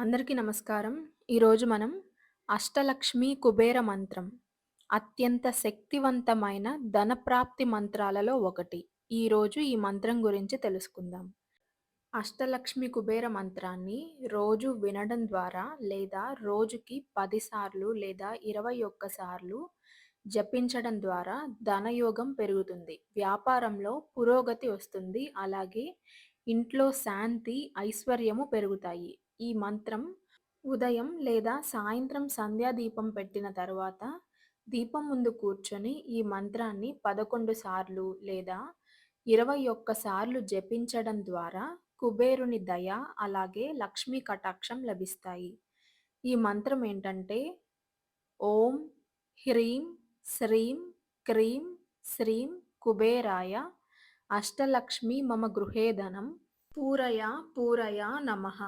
అందరికీ నమస్కారం. ఈరోజు మనం అష్టలక్ష్మి కుబేర మంత్రం. అత్యంత శక్తివంతమైన ధనప్రాప్తి మంత్రాలలో ఒకటి. ఈరోజు ఈ మంత్రం గురించి తెలుసుకుందాం. అష్టలక్ష్మి కుబేర మంత్రాన్ని రోజు వినడం ద్వారా లేదా రోజుకి పదిసార్లు లేదా ఇరవై ఒక్కసార్లు జపించడం ద్వారా ధనయోగం పెరుగుతుంది. వ్యాపారంలో పురోగతి వస్తుంది. అలాగే ఇంట్లో శాంతి, ఐశ్వర్యము పెరుగుతాయి. ఈ మంత్రం ఉదయం లేదా సాయంత్రం సంధ్యా దీపం పెట్టిన తర్వాత దీపం ముందు కూర్చొని ఈ మంత్రాన్ని 11 సార్లు లేదా 21 సార్లు జపించడం ద్వారా కుబేరుని దయ, అలాగే లక్ష్మీ కటాక్షం లభిస్తాయి. ఈ మంత్రం ఏంటంటే ఓం హ్రీం శ్రీం క్రీం శ్రీం కుబేరాయ అష్టలక్ష్మి మమ గృహేధనం పూరయ పూరయ నమః